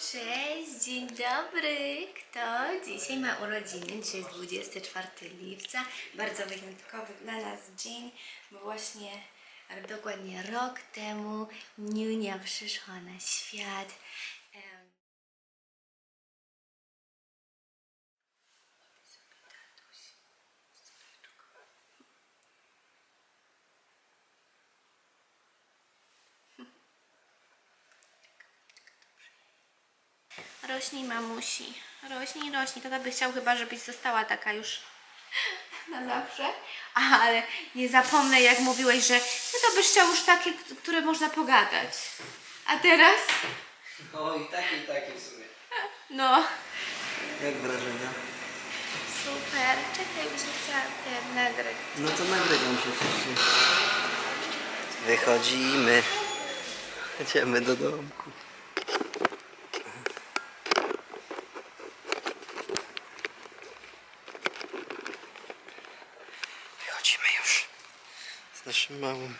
Cześć, dzień dobry. Kto dzisiaj ma urodziny? Dzisiaj jest 24 lipca. Bardzo wyjątkowy dla nas dzień, bo właśnie dokładnie rok temu Niunia przyszła na świat. Rośnij, mamusi. Rośnij, rośnij. Tata by chciał chyba, żebyś została taka już na zawsze. Ale nie zapomnę, jak mówiłeś, że no to byś chciał już takie, które można pogadać. A teraz? No i takie, i takie w sumie. No. Jak wrażenia? Super. Czekaj, już chciałam te nagrać. No to nagrywam przecież. Wychodzimy. Idziemy do domku. Wychodzimy już z naszym małym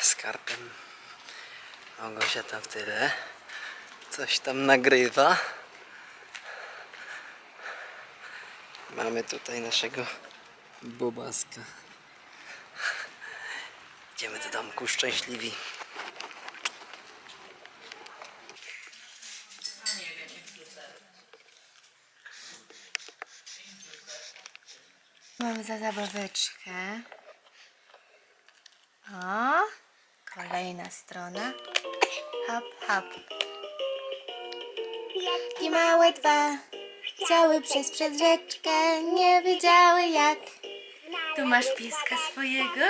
skarbem. Ogosia tam w tyle. Coś tam nagrywa. Mamy tutaj naszego bobaska. Idziemy do domku szczęśliwi. Mamy za zabaweczkę. O, kolejna strona. Hop, hop. I małe dwa chciały przejść przez rzeczkę, nie wiedziały jak. Tu masz pieska swojego?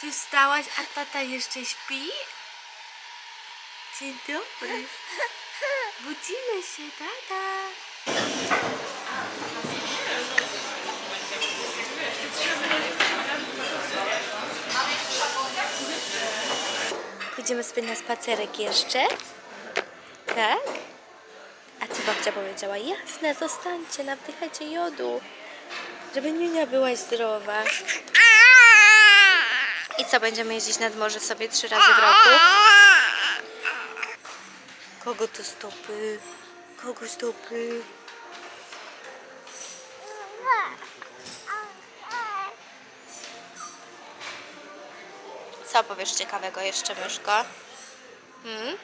Ty wstałaś, a tata jeszcze śpi? Dzień dobry. Budzimy się, tata. Pójdziemy sobie na spacerek jeszcze? Tak? A co babcia powiedziała? Jasne, zostańcie, nawdychajcie jodu. Żeby Niunia była zdrowa. I co, będziemy jeździć nad morze sobie trzy razy w roku? Kogo to stopy? Kogo stopy? Co powiesz ciekawego jeszcze, myszko? Hmm?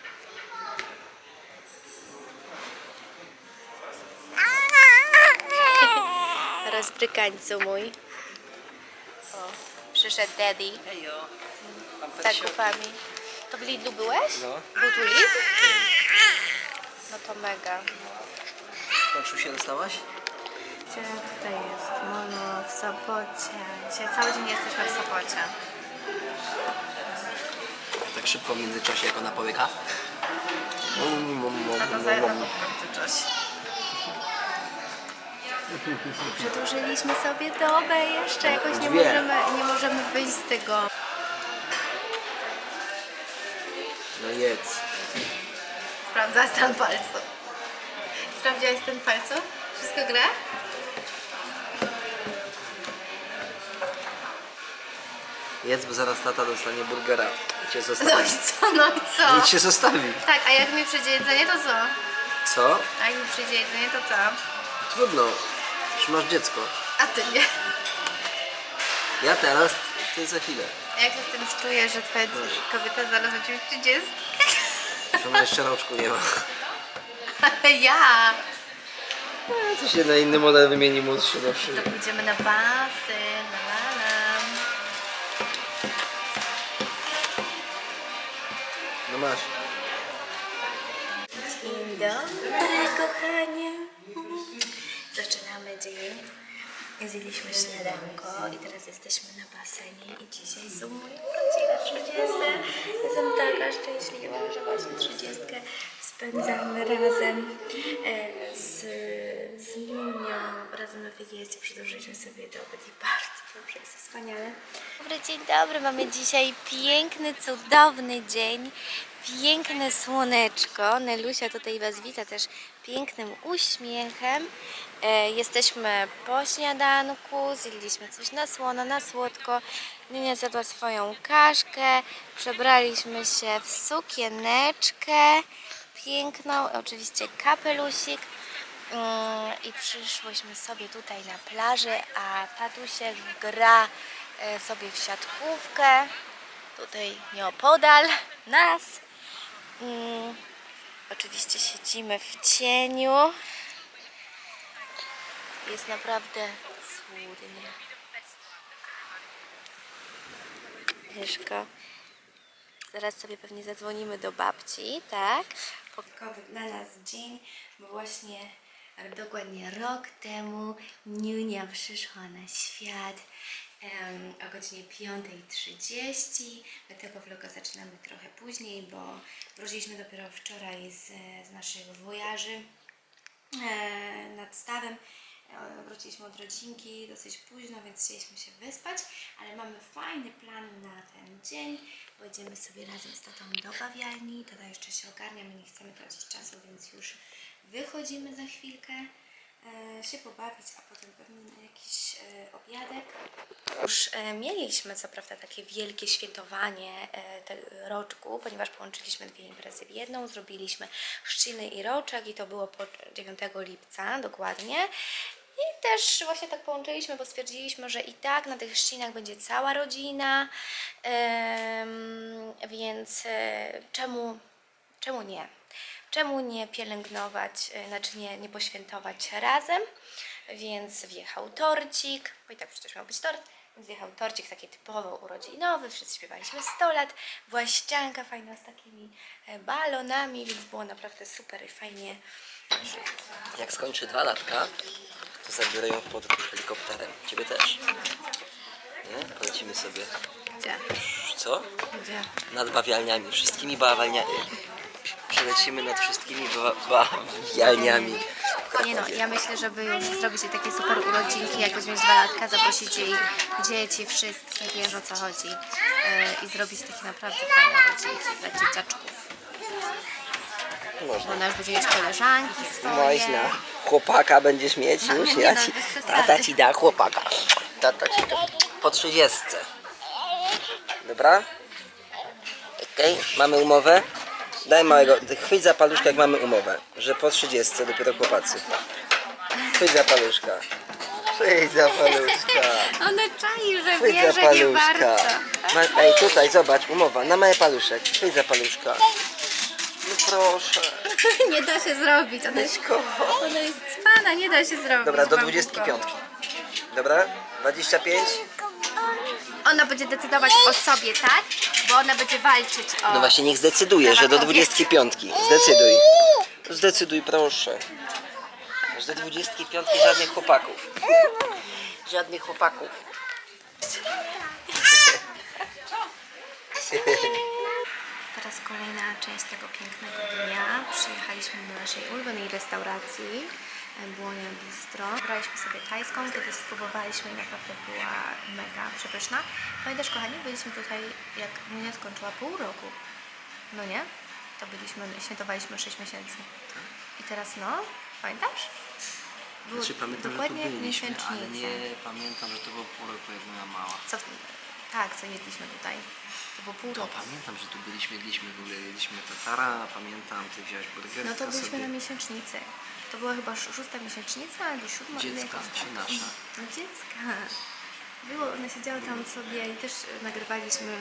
Rozbrykańcu mój. O, przyszedł daddy Hejo. z zakupami. To w Lidlu byłeś? No. Był tu Lidl? No to mega. Koczu się dostałaś? Gdzie tutaj jest Mono w Sopocie? Dzisiaj cały dzień jesteśmy w Sopocie. Tak szybko w międzyczasie jak ona połyka. A to za jedno coś. Przedłużyliśmy sobie dobę jeszcze, jakoś nie Dwie. możemy, nie możemy wyjść z tego. No jedz. Sprawdza stan palców. Sprawdziłaś stan palców? Wszystko gra? Jedz, bo zaraz tata dostanie burgera. I cię No zostawi. i co, no i co? I cię zostawi. Tak, a jak mi przyjdzie jedzenie, to co? Co? A jak mi przyjdzie jedzenie, to co? Trudno. Już masz dziecko. A ty nie. Ja teraz, ty za chwilę. A Jak się z tym czujesz, że twoja kobieta zaraz o ciebie 30? Że ona jeszcze rączku nie ma. Ale ja! To się na inny model wymieni młodszy nowszy. To pójdziemy na basen, No masz. Dzień dobry, kochanie. Zaczynamy dzień. Zjedliśmy śniadanko i teraz jesteśmy na basenie i dzisiaj są moje urodziny 30. Jestem taka szczęśliwa, że właśnie 30 spędzamy razem e, z, z Munią. Razem na wyjeździe przedłużyliśmy sobie dobry i bardzo dobrze, jest wspaniale. Dobry dzień dobry, mamy dzisiaj piękny, cudowny dzień. Piękne słoneczko. Nelusia tutaj Was wita też pięknym uśmiechem. E, jesteśmy po śniadanku, zjedliśmy coś na słono, na słodko. Niunia zjadła swoją kaszkę, przebraliśmy się w sukieneczkę piękną, oczywiście kapelusik i przyszłyśmy sobie tutaj na plaży, a tatusiek gra e, sobie w siatkówkę, tutaj nieopodal nas. Mm, oczywiście siedzimy w cieniu. Jest naprawdę cudnie. Mieszko. Zaraz sobie pewnie zadzwonimy do babci, tak? Pokowy dla nas dzień, bo właśnie dokładnie rok temu Niunia przyszła na świat em, o godzinie 5.30. Dlatego vloga zaczynamy trochę później, bo wróciliśmy dopiero wczoraj z, z naszych wojaży e, nad stawem. E, Wróciliśmy od rodzinki dosyć późno, więc chcieliśmy się wyspać, ale mamy fajny plan na ten dzień. Pojedziemy sobie razem z tatą do bawialni. Tata jeszcze się ogarnia, my nie chcemy tracić czasu, więc już wychodzimy za chwilkę e, się pobawić, a potem pewnie na jakiś e, obiadek. Już e, mieliśmy co prawda takie wielkie świętowanie roczku, ponieważ połączyliśmy dwie imprezy w jedną, zrobiliśmy chrzciny i roczek i to było po 9 lipca dokładnie. I też właśnie tak połączyliśmy, bo stwierdziliśmy, że i tak na tych chrzcinach będzie cała rodzina, więc czemu, czemu nie? Czemu nie pielęgnować, e, znaczy nie, nie poświętować razem? Więc wjechał torcik, bo i tak przecież miał być tort, więc wjechał torcik taki typowo urodzinowy, wszyscy śpiewaliśmy 100 lat, była ścianka fajna z takimi e, balonami, więc było naprawdę super i fajnie. Jak skończy dwa latka, to zabiorę ją w podróż helikopterem. Ciebie też. Nie? Polecimy sobie. Gdzie? Co? Gdzie? Nad bawialniami. Wszystkimi bawialniami. Przelecimy nad wszystkimi ba- bawialniami. Nie no, ja myślę, żeby już zrobić jej takie super urodzinki, jak mieć dwa latka, zaprosić jej dzieci, wszystkie, wiesz o co chodzi e, i zrobić takie naprawdę fajne urodzinki dla dzieciaczków. Można. ona już będzie mieć koleżanki swoje. Można. Chłopaka będziesz mieć No, już? nie, Ja no, ci, bez przesady. tata ci da chłopaka. Tata ci da. Po trzydziestce. Dobra? Okej, mamy umowę. Daj małego, chwyć za paluszkę jak mamy umowę, że po trzydziestce dopiero chłopacy. Chwyć za paluszka. Chwyć za paluszka. Ona czai, że Chwyć wie, za że nie paluszka. warto. Ma, ej, tutaj, zobacz, umowa, na mały paluszek. Chwyć za paluszka. No proszę. Nie da się zrobić, ona jest, go. ona jest cwana, nie da się zrobić. Dobra, do bambuko. 25. Dobra? 25? Ona będzie decydować o sobie, tak? Bo ona będzie walczyć o... No właśnie, niech zdecyduje, że do 25. Zdecyduj. Zdecyduj, proszę. Że do 25 żadnych chłopaków. Żadnych chłopaków. Teraz kolejna część tego pięknego dnia. Przyjechaliśmy do naszej ulubionej restauracji Błonia Bistro. Braliśmy sobie tajską, kiedyś spróbowaliśmy i naprawdę była mega przepyszna. Pamiętasz kochani, byliśmy tutaj jak Munia skończyła pół roku. No nie? To byliśmy, świętowaliśmy 6 miesięcy. I teraz no, pamiętasz? Było dokładnie w miesięcznicy. pamiętam, że to było pół roku, jak moja mała. Co, tak, co jedliśmy tutaj. To było pół To roku. pamiętam, że tu byliśmy, jedliśmy w ogóle, jedliśmy tatara, pamiętam, ty wziąłeś burgerka No to byliśmy sobie. na miesięcznicy. To była chyba sz- szósta miesięcznica albo siódma. Dziecka, jakoś czy tak. nasza? No dziecka. Było, one siedziały tam sobie i też e, nagrywaliśmy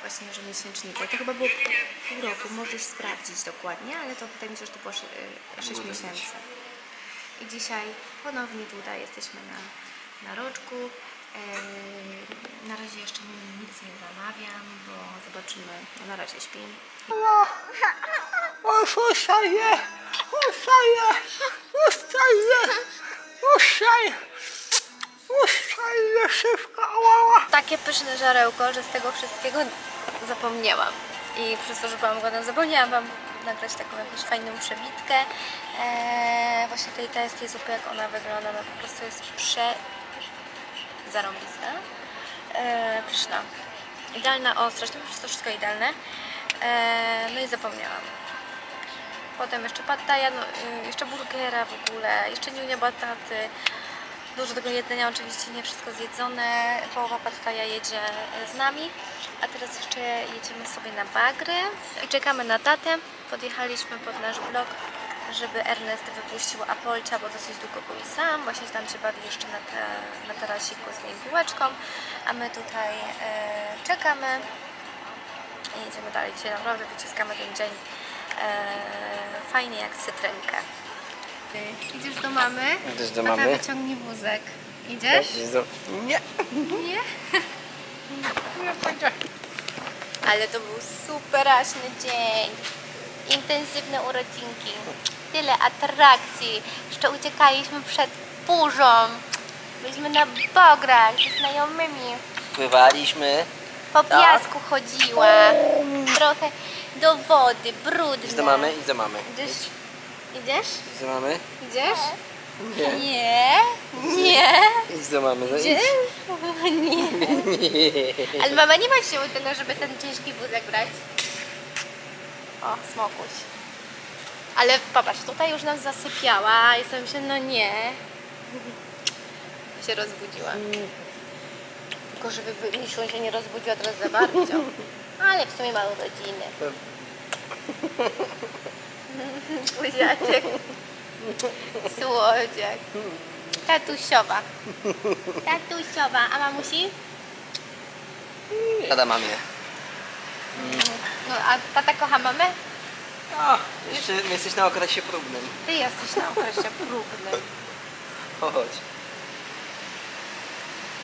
właśnie, że miesięcznicę. To chyba było pół, pół roku, możesz sprawdzić dokładnie, ale to wydaje mi się, że to było 6 Mogło tak być. miesięcy. I dzisiaj ponownie tutaj jesteśmy na, na roczku. Na razie jeszcze nic nie zamawiam, bo zobaczymy. No na razie śpi. Ustaje! Ustaje! Ustaje! Ustaje! Ustaje szybko! takie pyszne żarełko, że z tego wszystkiego zapomniałam. I przez to, że byłam głodna, zapomniałam Wam nagrać taką jakąś fajną przebitkę. Eee, właśnie tej tajskiej zupy, jak ona wygląda, no po prostu jest prze... zarąbista. Eee, pyszna. Idealna ostrość, no po prostu wszystko idealne. Eee, no i zapomniałam. Potem jeszcze pataja, no, y, jeszcze burgera w ogóle, jeszcze niunia bataty. Dużo tego jedzenia, oczywiście nie wszystko zjedzone. Połowa podstaja jedzie z nami. A teraz jeszcze jedziemy sobie na bagry i czekamy na tatę. Podjechaliśmy pod nasz blok, żeby Ernest wypuścił Apolcia, bo dosyć długo był sam. Właśnie tam się bawi jeszcze na, te, na tarasiku z niej piłeczką. A my tutaj e, czekamy i jedziemy dalej. Dzisiaj naprawdę wyciskamy ten dzień e, fajnie jak cytrynkę. Idziesz do mamy? Idziesz do Tata mamy? wyciągnij wózek. Idziesz? Nie. Nie? Ale to był superaśny dzień. Intensywne urodzinki. Tyle atrakcji. Jeszcze uciekaliśmy przed burzą. Byliśmy na bograch ze znajomymi. Pływaliśmy. Po Tak. piasku chodziła. Trochę do wody, brudne. Idź do mamy, idź do mamy. Idziesz? Idziesz? Idź do mamy. Idziesz? Nie. Nie. Nie. Idź do mamy. No idź. Idziesz? Nie. Ale mama nie ma siły tyle, żeby ten ciężki wózek brać. O, smokuś. Ale popatrz, tutaj już nam zasypiała. Jestem się, no nie. się rozbudziła. Tylko żeby Misiu się nie rozbudziła teraz za bardzo. Ale w sumie ma urodziny. Buziaczek. Słodziak. Tatusiowa. Tatusiowa. A mamusi? Rada mamie. No, a tata kocha mamę? Jeszcze jesteś na okresie próbnym. Ty jesteś na okresie próbnym. Chodź.